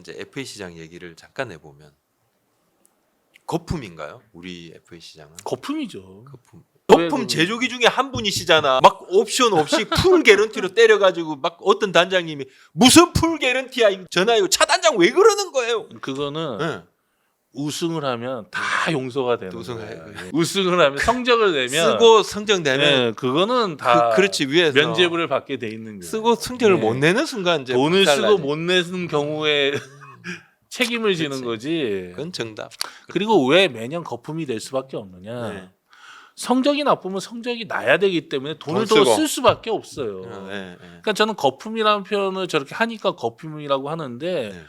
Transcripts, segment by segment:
이제 FA 시장 얘기를 잠깐 해보면 거품인가요? 우리 FA 시장은 거품이죠. 거품. 왜 거품 그- 제조기 중에 한 분이시잖아. 막 옵션 없이 풀 개런티로 때려가지고 막 어떤 단장님이 무슨 풀 개런티야? 이 전화요. 차 단장 왜 그러는 거예요? 그거는 네. 우승을 하면 다 용서가 되는 우승을 거예요. 해. 예. 우승을 하면 성적을 내면 쓰고 성적 내면 예, 그거는 다 그, 그렇지 위에서 면제부를 받게 돼 있는 거예요. 쓰고 성적을 예. 못 내는 순간 이제 돈을 쓰고. 못 내는 경우에 책임을 지는 그치. 거지. 그건 정답. 그리고 왜 매년 거품이 될 수밖에 없느냐? 네. 성적이 나쁘면 성적이 나야 되기 때문에 돈을 돈 더 쓰고. 쓸 수밖에 없어요. 어, 예, 예. 그러니까 저는 거품이라는 표현을 저렇게 하니까 거품이라고 하는데 네.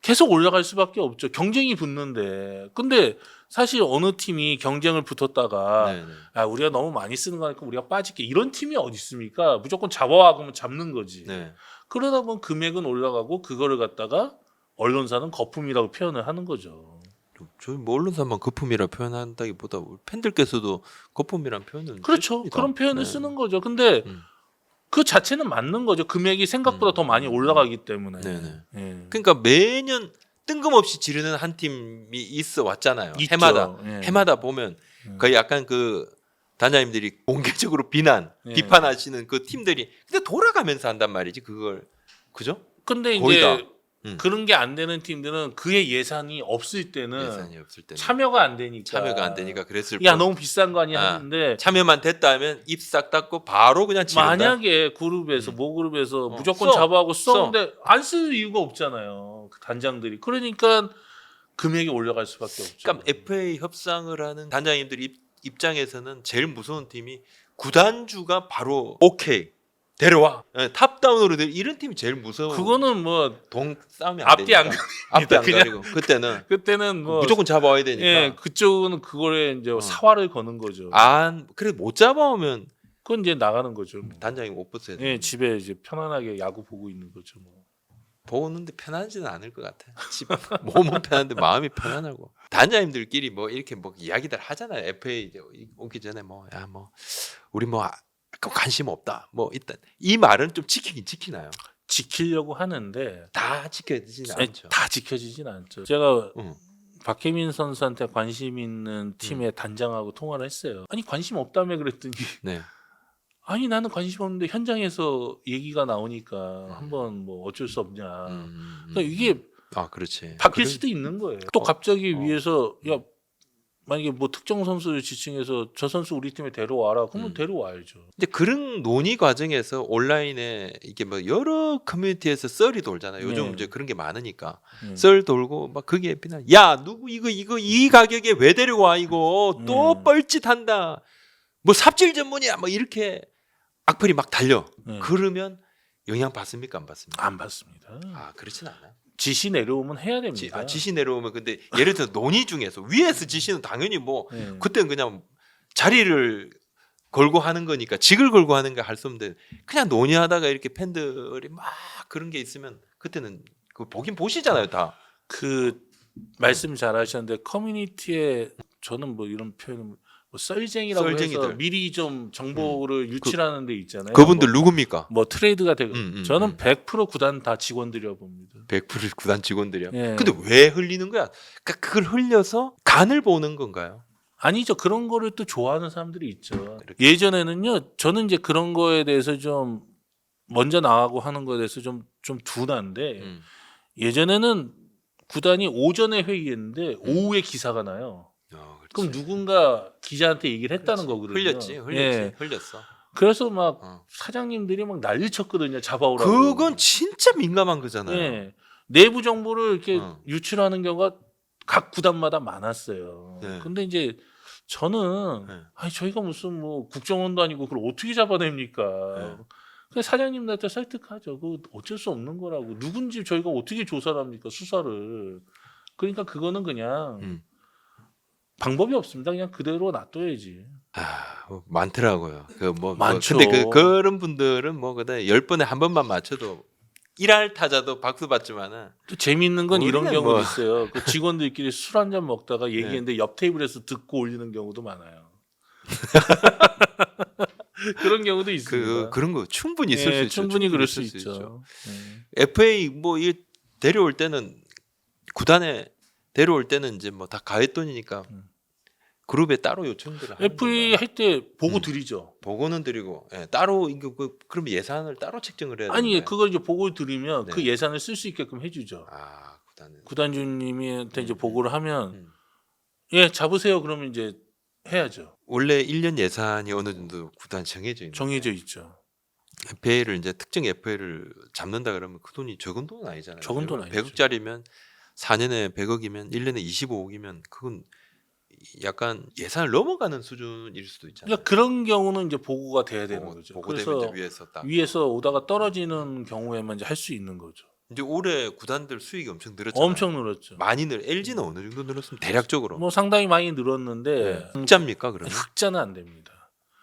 계속 올라갈 수밖에 없죠. 경쟁이 붙는데. 근데 사실 어느 팀이 경쟁을 붙었다가 네, 네. 아 우리가 너무 많이 쓰는 거니까 우리가 빠질게 이런 팀이 어디 있습니까? 무조건 잡아와 그러면 잡는 거지. 네. 그러다 보면 금액은 올라가고 그거를 갖다가 언론사는 거품이라고 표현을 하는 거죠. 저희 뭐 언론사만 거품이라 표현한다기보다 팬들께서도 거품이란 표현을 그렇죠. 쓰십니다. 그런 표현을 네. 쓰는 거죠. 근데 음. 그 자체는 맞는 거죠. 금액이 생각보다 음. 더 많이 올라가기 때문에. 네네. 예. 그러니까 매년 뜬금없이 지르는 한 팀이 있어 왔잖아요. 있죠. 해마다 예. 해마다 보면 음. 거의 약간 그 단장님들이 공개적으로 비난, 예. 비판하시는 그 팀들이 근데 돌아가면서 한단 말이지 그걸 그죠? 근데 이제 다. 음. 그런 게 안 되는 팀들은 그의 예산이 없을 때는 예산이 없을 때는 참여가 안 되니까 참여가 안 되니까 그랬을 야 뿐. 너무 비싼 거 아니야 아, 하는데 참여만 됐다 하면 입 싹 닫고 바로 그냥 지른다. 만약에 그룹에서 모 그룹에서 어, 무조건 써. 잡아하고 써. 써는데 안 쓸 이유가 없잖아요. 그 단장들이 그러니까 금액이 올라갈 수밖에 없죠. 그러니까 FA 협상을 하는 단장님들 입, 입장에서는 제일 무서운 팀이 구단주가 바로 오케이 데려와 예, 탑다운으로 돼 이런 팀이 제일 무서워. 그거는 뭐 동 싸움이 안 앞뒤 안 되니까. 앞뒤 안 그냥- 가리고 그때는 그때는 뭐 무조건 잡아와야 되니까. 예 그쪽은 그거에 이제 어. 사활을 거는 거죠. 안 그래 못 잡아오면 그건 이제 나가는 거죠. 뭐. 단장이 못 붙어야 돼. 예 집에 이제 편안하게 야구 보고 있는 거죠. 뭐. 보는데 편하지는 않을 것 같아. 집 몸은 편한데 마음이 편안하고 단장님들끼리 뭐 이렇게 뭐 이야기들 하잖아요. FA 이제 오기 전에 뭐 야 뭐 우리 뭐 아- 관심 없다. 뭐 일단 이 말은 좀 지키긴 지키나요? 지키려고 하는데 다 지켜지진 않죠. 다 지켜지진 않죠. 제가 응. 박혜민 선수한테 관심 있는 팀의 단장하고 통화를 했어요. 아니 관심 없다며 그랬더니 네. 아니 나는 관심 없는데 현장에서 얘기가 나오니까 음. 한번 뭐 어쩔 수 없냐. 음, 음, 음. 그러니까 이게 아 그렇지. 바뀔 그래- 수도 있는 거예요. 또 갑자기 어. 위에서 야 만약에 뭐 특정 선수를 지칭해서 저 선수 우리 팀에 데려와라. 그러면 음. 데려와야죠. 이제 그런 논의 과정에서 온라인에 이게 뭐 여러 커뮤니티에서 썰이 돌잖아요. 요즘 네. 이제 그런 게 많으니까 음. 썰 돌고 막 거기에 비난. 야 누구 이거 이거 이 가격에 왜 데려와 이거 또 음. 뻘짓한다. 뭐 삽질 전문이야. 뭐 이렇게 악플이 막 달려. 네. 그러면 영향 받습니까 안 받습니까? 안 받습니다. 아 그렇진 않아. 지시 내려오면 해야 지, 됩니다. 아, 지시 내려오면 근데 예를 들어 논의 중에서 위에서 지시는 당연히 뭐 네. 그때는 그냥 자리를 걸고 하는 거니까 직을 걸고 하는 거 할 수 없는데 그냥 논의하다가 이렇게 팬들이 막 그런 게 있으면 그때는 그 보긴 보시잖아요 다. 그 말씀 잘 하셨는데 커뮤니티에 저는 뭐 이런 표현은 뭐 썰쟁이라고 해서 썰쟁이들. 미리 좀 정보를 유출하는 데 있잖아요. 그분들 뭐, 누굽니까? 뭐 트레이드가 되고 음, 음, 저는 음. 100% 구단 다 직원들이라 봅니다. 100% 구단 직원들이요. 예. 근데 왜 흘리는 거야? 그러니까 그걸 흘려서 간을 보는 건가요? 아니죠. 그런 거를 또 좋아하는 사람들이 있죠. 이렇게. 예전에는요. 저는 이제 그런 거에 대해서 좀 먼저 나가고 하는 거에 대해서 좀 좀 둔한데 음. 예전에는 구단이 오전에 회의했는데 오후에 기사가 나요. 어, 그럼 누군가 기자한테 얘기를 했다는. 거거든요. 흘렸지, 흘렸지, 예. 흘렸어. 그래서 막 어. 사장님들이 막 난리 쳤거든요. 잡아오라고. 그건 진짜 민감한 거잖아요. 예. 내부 정보를 이렇게 어. 유출하는 경우가 각 구단마다 많았어요. 네. 근데 이제 저는 네. 아니 저희가 무슨 뭐 국정원도 아니고 그걸 어떻게 잡아냅니까? 네. 그 사장님들한테 설득하죠. 그 어쩔 수 없는 거라고. 누군지 저희가 어떻게 조사를 합니까? 수사를. 그러니까 그거는 그냥 음. 방법이 없습니다. 그냥 그대로 놔둬야지. 아, 뭐 많더라고요. 그뭐 많죠. 근데 그 그런 분들은 뭐 그다 열 번에 한 번만 맞춰도 일할 타자도 박수 받지만은 또 재미있는 건 이런 경우도 뭐- 있어요. 그 직원들끼리 술 한 잔 먹다가 얘기했는데 옆 테이블에서 듣고 올리는 경우도 많아요. 그런 경우도 있습니다. 그 그런 거 충분히 있을 예, 수 있죠. 충분히 그럴 수 있을 있죠. 예. FA 뭐 이 데려올 때는 구단에 데려올 때는 이제 뭐 다 가했돈이니까 음. 그룹에 따로 요청들을 하는 FA? 할 때 보고 음. 드리죠. 보고는 드리고 예, 따로 이거 그, 그럼 예산을 따로 책정을 해야 아니 되나요? 그걸 이제 보고 드리면 그 네. 예산을 쓸 수 있게끔 해주죠. 아 구단은 구단주님한테 이제 음, 보고를 하면 음. 예 잡으세요. 그러면 이제 해야죠. 원래 1년 예산이 어느 정도 구단 정해져 있는 정해져 있죠. FA를 이제 특정 FA를 잡는다 그러면 그 돈이 적은 돈은 아니잖아요. 적은 돈 아니죠. 100억짜리면 4년에 100억이면 1년에 25억이면 그건 약간 예산을 넘어가는 수준일 수도 있잖아요. 그러니까 그런 경우는 이제 보고가 돼야 되는 보고, 거죠. 그래서 위에서 딱 위에서 오다가 떨어지는 경우에만 이제 할 수 있는 거죠. 이제 올해 구단들 수익이 엄청 늘었잖아요. 엄청 늘었죠. 많이 늘 LG는 어느 정도 늘었으면 대략적으로 뭐 상당히 많이 늘었는데 네. 흑자입니까 그러면 흑자는 안 됩니다.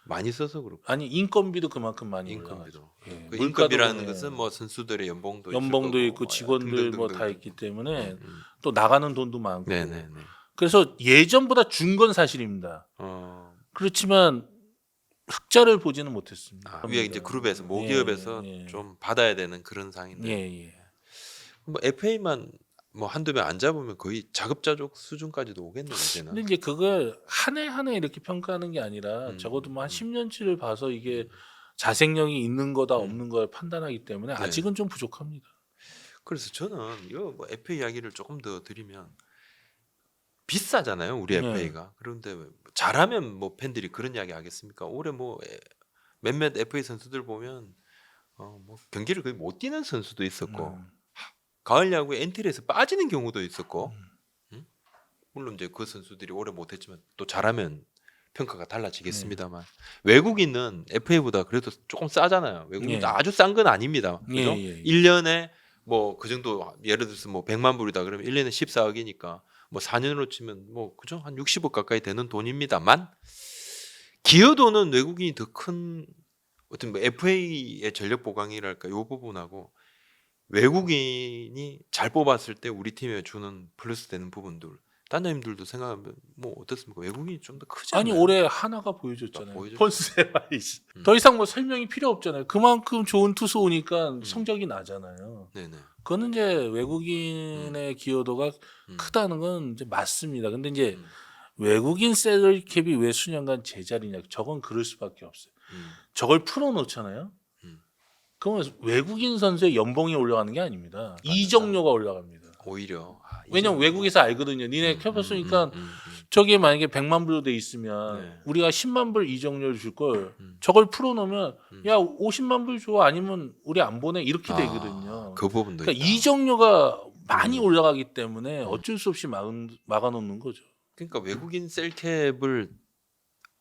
많이 써서 그렇고 아니 인건비도 그만큼 많이 올라가죠. 인건비도 예, 그 물가도 인건비라는 그래. 것은 뭐 선수들의 연봉도 연봉도 있을 있고 거고, 직원들 등등 뭐 등등 다 등등. 있기 때문에 음, 또 나가는 돈도 많고. 음. 네네네. 그래서 예전보다 준 건 사실입니다. 어, 그렇지만 흑자를 보지는 못했습니다. 아, 위에 이제 그룹에서 예, 모기업에서 예. 좀 받아야 되는 그런 상인데 예, 예. 뭐 FA만 뭐 한두 명 안 잡으면 거의 자급자족 수준까지도 오겠네요 이제는. 근데 이제 그걸 한 해 한 해 이렇게 평가하는 게 아니라 음, 적어도 뭐 한 음. 10년치를 봐서 이게 자생력이 있는 거다 음. 없는 걸 판단하기 때문에 네. 아직은 좀 부족합니다. 그래서 저는 이거 뭐 FA 이야기를 조금 더 드리면 비싸잖아요 우리 네. FA가 그런데 잘하면 뭐 팬들이 그런 이야기 하겠습니까 올해 뭐 에- 몇몇 FA 선수들 보면 어, 뭐 경기를 거의 못 뛰는 선수도 있었고 음. 가을 야구에 엔트리에서 빠지는 경우도 있었고 음. 음? 물론 이제 그 선수들이 오래 못했지만 또 잘하면 평가가 달라지겠습니다만 네. 외국인은 FA보다 그래도 조금 싸잖아요. 외국인 예. 아주 싼 건 아닙니다. 예, 그죠? 예, 예. 1년에 뭐 그 정도 예를 들어서 뭐 100만 불이다 그러면 1년에 14억이니까 뭐 4년으로 치면 뭐 그죠? 한 60억 가까이 되는 돈입니다만 기여도는 외국인이 더 큰 어떤 뭐 FA의 전력 보강이랄까 요 부분하고 외국인이 잘 뽑았을 때 우리 팀에 주는 플러스 되는 부분들 단장님들도 생각하면 뭐 어떻습니까? 외국인이 좀 더 크지 아니 않나요? 올해 하나가 보여줬잖아요. 보여줬죠. 폰세라이스. 음. 더 이상 뭐 설명이 필요 없잖아요. 그만큼 좋은 투수 오니까 성적이 나잖아요. 네네. 그거는 이제 외국인의 기여도가 음. 크다는 건 이제 맞습니다. 근데 이제 음. 외국인 셀러리 캡이 왜 수년간 제자리냐? 저건 그럴 수밖에 없어요. 음. 저걸 풀어놓잖아요. 음. 그러면 외국인 선수의 연봉이 올라가는 게 아닙니다. 이적료가 올라갑니다. 오히려 아, 왜냐면 외국에서 알거든요. 니네 음, 켜봤으니까 음, 음, 음, 저게 만약에 100만 불로 돼 있으면 네. 우리가 10만 불 이적료를 줄 걸 음. 저걸 풀어놓으면 음. 야 50만 불 줘 아니면 우리 안 보내 이렇게 아, 되거든요. 그 부분도 그러니까 있다. 이적료가 많이 음. 올라가기 때문에 음. 어쩔 수 없이 막, 막아놓는 거죠. 그러니까 외국인 셀캡을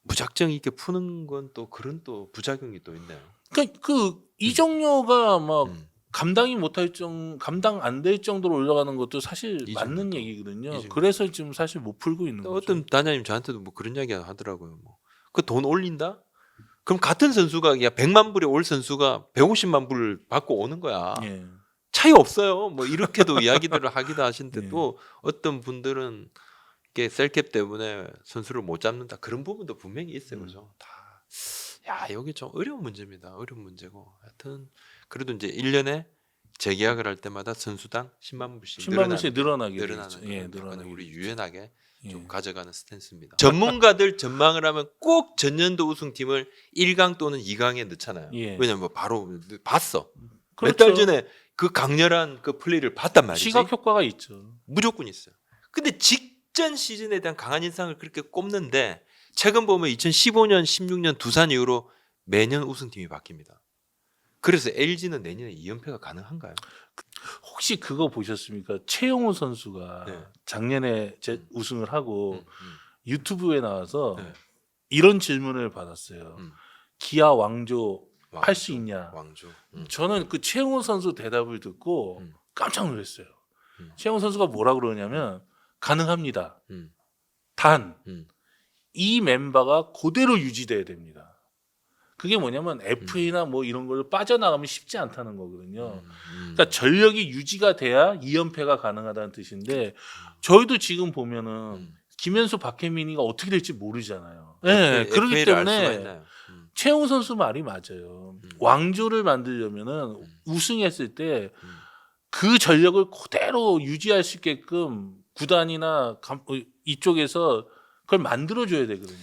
무작정 있게 푸는 건 또 그런 또 부작용이 또 있네요. 그러니까 그 이적료가 막 음. 감당이 못할 정 감당 안 될 정도로 올라가는 것도 사실 이적료도. 맞는 얘기거든요. 이적료도. 그래서 지금 사실 못 풀고 있는 또 거죠. 어떤 단장님 저한테도 뭐 그런 이야기 하더라고요. 뭐 그 돈 올린다? 그럼 같은 선수가 야 100만 불에 올 선수가 150만 불 받고 오는 거야. 예. 차이 없어요. 뭐 이렇게도 이야기들을 하기도 하신데 네. 또 어떤 분들은 이게 셀캡 때문에 선수를 못 잡는다 그런 부분도 분명히 있어요. 음. 그죠? 다. 야, 여기 좀 어려운 문제입니다. 어려운 문제고. 하여튼 그래도 이제 1년에 재계약을 할 때마다 선수당 10만 불씩 10만 불씩 늘어나게 늘어나는 되죠. 그런 예, 약간 늘어나게 우리 되죠. 유연하게 예. 좀 가져가는 스탠스입니다. 전문가들 전망을 하면 꼭 전년도 우승팀을 1강 또는 2강에 넣잖아요. 예. 왜냐면 뭐 바로 봤어. 그렇죠. 몇달 전에 그 강렬한 그 플레이를 봤단 말이지. 시각 효과가 있죠. 무조건 있어요. 근데 직전 시즌에 대한 강한 인상을 그렇게 꼽는데 최근 보면 2015년, 16년 두산 이후로 매년 우승팀이 바뀝니다. 그래서 LG는 내년에 2연패가 가능한가요? 혹시 그거 보셨습니까? 최영호 선수가 네. 작년에 제 음. 우승을 하고 음, 음. 유튜브에 나와서 네. 이런 질문을 받았어요. 음. 기아 왕조 왕조, 할 수 있냐? 왕조. 음. 저는 그 최영호 선수 대답을 듣고 음. 깜짝 놀랐어요. 음. 최영호 선수가 뭐라 그러냐면 가능합니다. 음. 단 이 음. 멤버가 그대로 유지돼야 됩니다. 그게 뭐냐면 음. FA나 뭐 이런 걸로 빠져나가면 쉽지 않다는 거거든요. 음. 그러니까 전력이 유지가 돼야 2연패가 가능하다는 뜻인데 저희도 지금 보면은 음. 김현수 박혜민이가 어떻게 될지 모르잖아요. 네, 그렇기 때문에? 음. 최영우 선수 말이 맞아요. 음. 왕조를 만들려면은 음. 우승했을 때 음. 그 전력을 그대로 유지할 수 있게끔 구단이나 감- 어, 이쪽에서 그걸 만들어줘야 되거든요.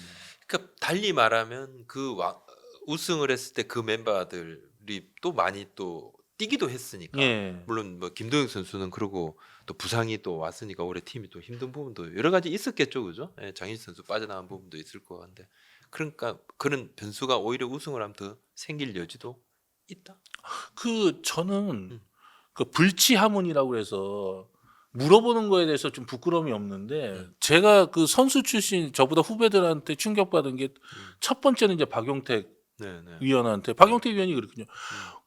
그러니까 달리 말하면 그 와- 우승을 했을 때 그 멤버들이 또 많이 또 뛰기도 했으니까 예. 물론 뭐 김도영 선수는 그러고 또 부상이 또 왔으니까 올해 팀이 또 힘든 부분도 여러 가지 있었겠죠, 그죠? 예, 장인 선수 빠져나간 부분도 있을 것 같은데 그러니까 그런 변수가 오히려 우승을 하면 더 생길 여지도 있다. 그 저는 음. 그 불치 하문이라고 해서 물어보는 거에 대해서 좀 부끄러움이 없는데 음. 제가 그 선수 출신 저보다 후배들한테 충격받은 게 첫 번째는 이제 박용택 네, 네. 위원한테 박용택 위원이 그랬거든요.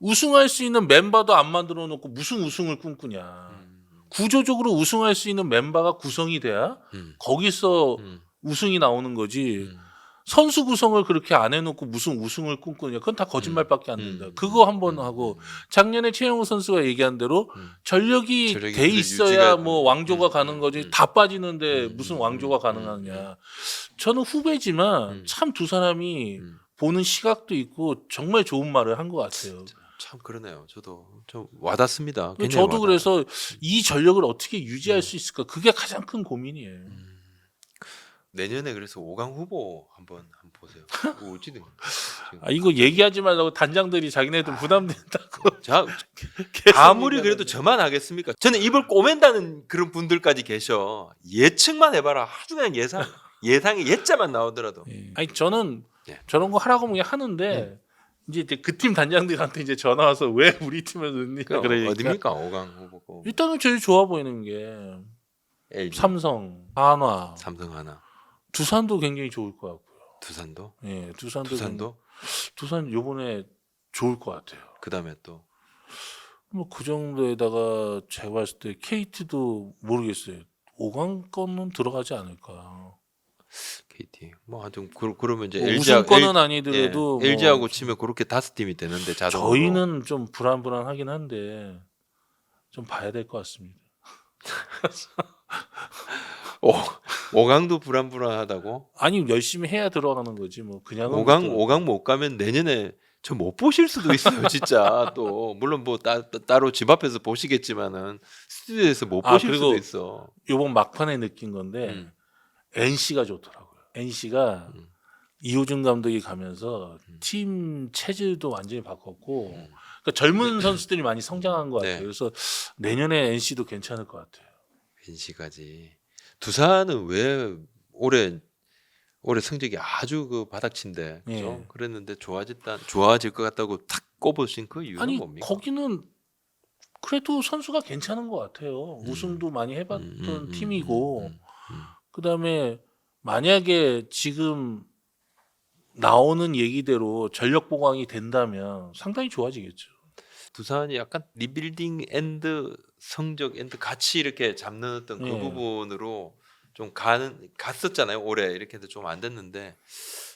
우승할 수 있는 멤버도 안 만들어 놓고 무슨 우승을 꿈꾸냐. 음, 구조적으로 우승할 수 있는 멤버가 구성이 돼야 음, 거기서 음, 우승이 나오는 거지. 음. 선수 구성을 그렇게 안 해놓고 무슨 우승을 꿈꾸냐. 그건 다 거짓말밖에 안 된다. 음, 그거 한번 음, 하고 음, 작년에 최영우 선수가 얘기한 대로 음. 전력이 전력이 돼 유지가 있어야 뭐 되는- 왕조가 음, 가는 음, 거지 음. 다 빠지는데 음, 무슨 음, 왕조가 음, 가능하냐. 저는 후배지만 음. 참 두 사람이 음. 보는 시각도 있고 정말 좋은 말을 한 것 같아요. 참 그러네요. 저도 좀 와닿습니다. 굉장히 저도 와닿아요. 그래서 이 전력을 어떻게 유지할 음. 수 있을까 그게 가장 큰 고민이에요. 음. 내년에 그래서 5강 후보 한번 한번 보세요. 지금 아 이거 얘기하지 말라고 단장들이 자기네들 부담된다고. 자, 계속 아무리 얘기하는데. 그래도 저만 하겠습니까? 저는 입을 꼬맨다는 그런 분들까지 계셔. 예측만 해봐라. 아주 그냥 예상, 예상의 예자만 나오더라도. 예. 아니 저는 예. 저런 거 하라고 그냥 하는데 이제 그 팀 단장들한테 이제 전화 와서 왜 우리 팀에 넣니? 그 그러니까 어딥니까? 5강 후보고. 일단은 제일 좋아 보이는 게 LG, 삼성, 한화, 삼성 하나, 두산도 굉장히 좋을 것 같고요. 두산도, 예, 두산도 두산도. 굉장히- 두산 요번에 좋을 것 같아요. 그 다음에 또 뭐 그 정도에다가 제가 봤을 때 KT도 모르겠어요. 5강권은 들어가지 않을까. KT. 뭐 하여튼 그, 그러면 이제 LG 우승권은 아니더라도 뭐 LG하고 치면 그렇게 다섯 팀이 되는데 자동으로. 저희는 좀 불안불안하긴 한데 좀 봐야 될 것 같습니다. 오, 5강도 불안불안하다고. 아니 열심히 해야 들어가는 거지 뭐 그냥 5강 5강 못 가면 내년에 저 못 보실 수도 있어요, 진짜. 또 물론 뭐 따, 따로 집 앞에서 보시겠지만은 스튜디오에서 못 아, 보실 그리고 수도 있어. 요번 막판에 느낀 건데 음. NC가 좋더라고요. NC가 음. 이호준 감독이 가면서 음. 팀 체질도 완전히 바꿨고 음. 그러니까 젊은 선수들이 많이 성장한 것 같아요. 네. 그래서 내년에 NC도 괜찮을 것 같아요. NC까지. 두산은 왜 올해 올해 성적이 아주 그 바닥친데 그죠? 예. 그랬는데 좋아졌다 좋아질 것 같다고 탁 꼽으신 그 이유는 아니 뭡니까? 거기는 그래도 선수가 괜찮은 것 같아요. 음. 우승도 많이 해봤던 음, 음, 음, 팀이고 음, 음. 그다음에 만약에 지금 나오는 얘기대로 전력 보강이 된다면 상당히 좋아지겠죠. 두산이 약간 리빌딩 앤드 성적 앤드 같이 이렇게 잡는 어떤 그 예. 부분으로 좀 가는 갔었잖아요 올해 이렇게 해도 좀 안 됐는데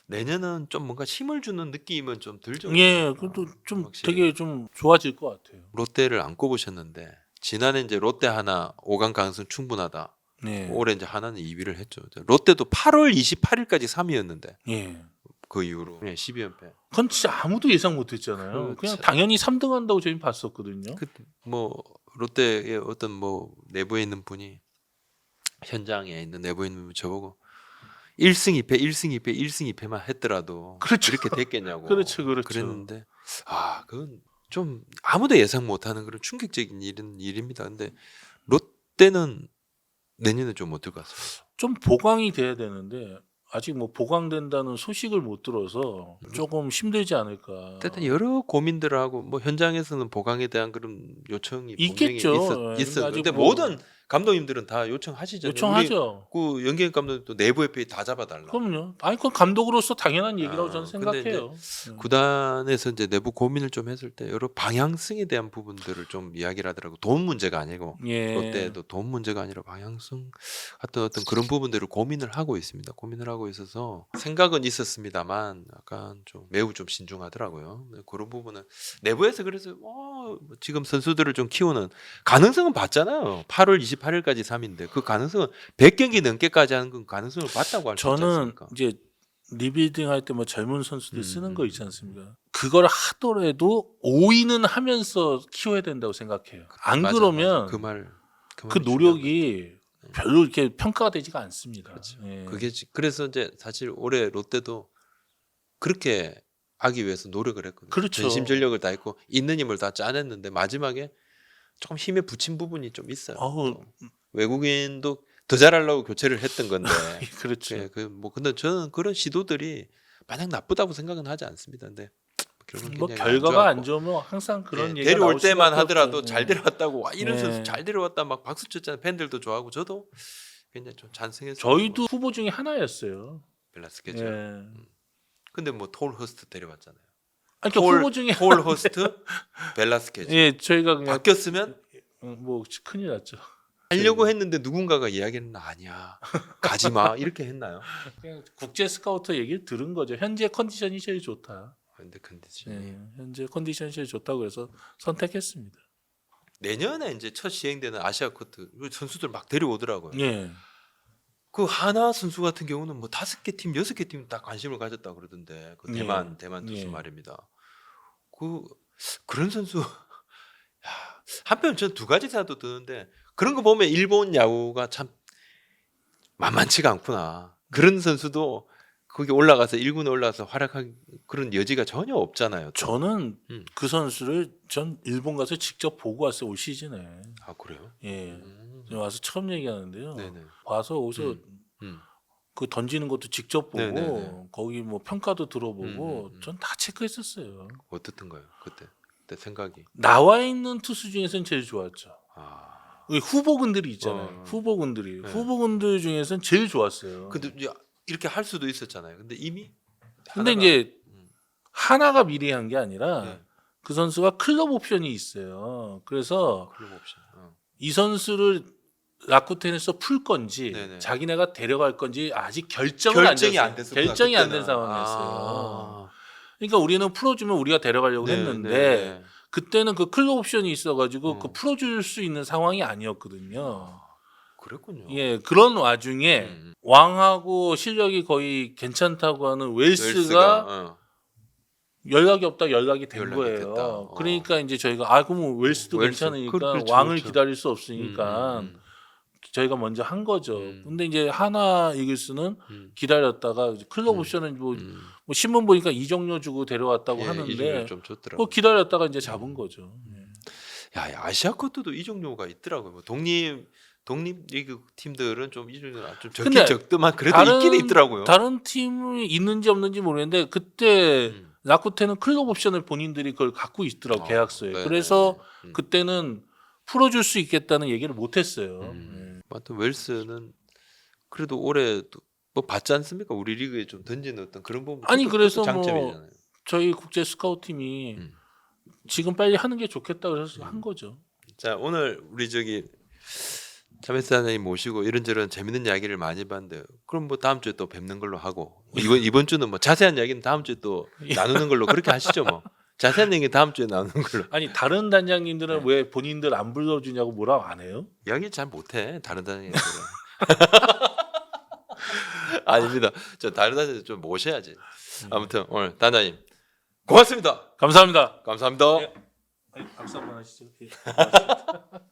내년은 좀 뭔가 힘을 주는 느낌은 좀 들죠. 예, 그래도 좀 확실히. 되게 좀 좋아질 것 같아요. 롯데를 안 꼽으셨는데 지난해 이제 롯데 하나 5강 가능성 충분하다. 네. 올해 이제 하나는 2위를 했죠. 롯데도 8월 28일까지 3위였는데 예. 그 이후로 예, 12연패. 그건 진짜 아무도 예상 못했잖아요. 그렇죠. 그냥 당연히 3등 한다고 저희 봤었거든요. 뭐 롯데의 어떤 뭐 내부에 있는 분이 현장에 있는 내부에 있는 분 저보고 1승 2패, 1승 2패, 1승 2패만 했더라도 그렇죠. 이렇게 됐겠냐고. 그렇죠, 그렇죠. 그랬는데 아 그건 좀 아무도 예상 못 하는 그런 충격적인 일은 일입니다. 근데 롯데는 내년에 좀 어떨 것 같습니다. 좀 보강이 돼야 되는데 아직 뭐 보강된다는 소식을 못 들어서 조금 힘들지 않을까. 일단 여러 고민들을 하고 뭐 현장에서는 보강에 대한 그런 요청이 있겠죠. 분명히 예, 있었, 있었. 아직 근데 뭐- 모든 감독님들은 다 요청하시잖아요. 요청하죠. 그 연기현 감독도 내부 FA 다 잡아달라. 그럼요. 아니 그건 감독으로서 당연한 얘기라고 아, 저는 근데 생각해요. 음. 구단에서 이제 내부 고민을 좀 했을 때 여러 방향성에 대한 부분들을 좀 이야기를 하더라고. 돈 문제가 아니고 예. 롯데도 돈 문제가 아니라 방향성 같은 어떤 그런 부분들을 고민을 하고 있습니다. 고민을 하고 있어서 생각은 있었습니다만 약간 좀 매우 좀 신중하더라고요. 네, 그런 부분은 내부에서 그래서 어, 지금 선수들을 좀 키우는 가능성은 봤잖아요. 8월 28일까지 3인데 그 가능성은 100경기 넘게까지 하는 건 가능성을 봤다고 할수 있지 저는 않습니까? 이제 리빌딩 할 때 뭐 젊은 선수들 음, 쓰는 음, 거 있지 않습니까? 그걸 하더라도 오인은 하면서 키워야 된다고 생각해요. 안 맞아, 그러면 맞아. 그 말, 그, 그 말이 노력이 별로 이렇게 평가가 되지가 않습니다. 그렇죠. 예. 그게 지- 그래서 이제 사실 올해 롯데도 그렇게 하기 위해서 노력을 했거든요. 그렇죠. 전심 전력을 다했고 있는 힘을 다 짜냈는데 마지막에 조금 힘에 붙인 부분이 좀 있어요. 어우, 또 외국인도 더 잘하려고 교체를 했던 건데. 그렇죠. 예, 그 뭐 근데 저는 그런 시도들이 마냥 나쁘다고 생각은 하지 않습니다. 근데 뭐 결과가 안 좋았고. 좋으면 항상 그런 예, 얘기가 데려올 때만 하더라도 없죠. 잘 예. 데려왔다고 와, 이런 예. 선수 잘 데려왔다 막 박수 쳤잖아요. 팬들도 좋아하고 저도 굉장히 좀 찬성했어요. 저희도 후보 중에 하나였어요. 벨라스케죠. 예. 근데 뭐 톨 허스트 데려왔잖아요. 아니, 그러니까 톨- 후보 중에 톨 허스트 벨라스케즈 예, 저희가 그냥 바뀌었으면 어, 뭐 큰일 났죠. 하려고 했는데 누군가가 이야기는 아니야 가지 마 이렇게 했나요? 그냥 국제 스카우터 얘기를 들은 거죠. 현재 컨디션이 제일 좋다. 근데 컨디션이 예, 현재 컨디션이 제일 좋다고 해서 선택했습니다. 내년에 이제 첫 시행되는 아시아 커트 선수들 막 데려오더라고요. 예. 그 하나 선수 같은 경우는 뭐 다섯 개 팀, 여섯 개 팀 다 관심을 가졌다 그러던데 그 예. 대만 대만 투수 예. 말입니다. 그 그런 선수 야, 한편 전두 가지 생각도 드는데 그런 거 보면 일본 야구가 참 만만치가 않구나. 그런 선수도 거기 올라가서 1군에 올라가서 활약한 그런 여지가 전혀 없잖아요. 또. 저는 음. 그 선수를 전 일본 가서 직접 보고 왔어요 올 시즌에. 아 그래요? 예. 음. 와서 처음 얘기하는데요. 네네. 와서 오서 음. 음. 그 던지는 것도 직접 보고 네네네. 거기 뭐 평가도 들어보고 음, 음, 음. 전다 체크했었어요. 어떻던가요? 그때 그때 생각이. 나와 있는 투수 중에서는 제일 좋았죠. 아. 이 후보군들이 있잖아요. 어. 후보군들이 네. 후보군들 중에서는 제일 좋았어요. 근데 이렇게 할 수도 있었잖아요. 근데 이미 근데 하나가- 이제 음. 하나가 미리 한 게 아니라 네. 그 선수가 클럽 옵션이 있어요. 그래서 클럽 옵션. 어. 이 선수를 라쿠텐에서 풀 건지 네네. 자기네가 데려갈 건지 아직 결정을 결정이 안안 됐어요. 됐었구나. 결정이 안 된 그때는. 상황이었어요. 아. 그러니까 우리는 풀어주면 우리가 데려가려고 네, 했는데 네, 네. 그때는 그 클럽 옵션이 있어가지고 음. 그 풀어줄 수 있는 상황이 아니었거든요. 그랬군요. 예, 그런 와중에 음. 왕하고 실력이 거의 괜찮다고 하는 웰스가, 웰스가, 어. 연락이 없다 연락이 된 연락이 거예요. 어. 그러니까 이제 저희가 아 그럼 웰스도 웰스. 괜찮으니까 그- 그렇죠, 왕을 그렇죠. 기다릴 수 없으니까 음, 음, 저희가 먼저 한 거죠. 음. 근데 이제 하나 이글스는 음, 기다렸다가 클럽 음. 옵션은 뭐, 음. 뭐 신문 보니까 이정료 주고 데려왔다고 예, 하는데. 그 기다렸다가 이제 잡은 거죠. 예. 야, 야, 아시아 커트도 이종류가 있더라고요. 뭐 독립 독립 리그 팀들은 좀 이종류가 좀 근데 적긴 적더만 그래도 있긴 있더라고요. 다른 팀이 있는지 없는지 모르겠는데 그때 음. 라쿠텐은 클럽 옵션을 본인들이 그걸 갖고 있더라고 어, 계약서에. 네네. 그래서 음. 그때는 풀어줄 수 있겠다는 얘기를 못했어요. 음. 하여튼 웰스는 그래도 올해 또- 뭐 받지 않습니까? 우리 리그에 좀 던지는 어떤 그런 부분 아니, 그래서 뭐 장점이잖아요. 저희 국제 스카우트 팀이 음. 지금 빨리 하는 게 좋겠다 그래서 한 거죠. 자 오늘 우리 저기 참외사장님 모시고 이런저런 재밌는 이야기를 많이 봤는데 그럼 뭐 다음 주에 또 뵙는 걸로 하고 이번 이번 주는 뭐 자세한 이야기는 다음 주에 또 예. 나누는 걸로 그렇게 하시죠 뭐 자세한 얘기 다음 주에 나누는 걸로 아니 다른 단장님들은 네. 왜 본인들 안 불러주냐고 뭐라고 안 해요? 이야기 잘 못해 다른 단장님들은 아닙니다 저 다른 단장님 좀 모셔야지 아무튼 오늘 단장님 고맙습니다 감사합니다. 감사합니다. 예. 아니, 박수 한번 하시죠. 예. 고맙습니다.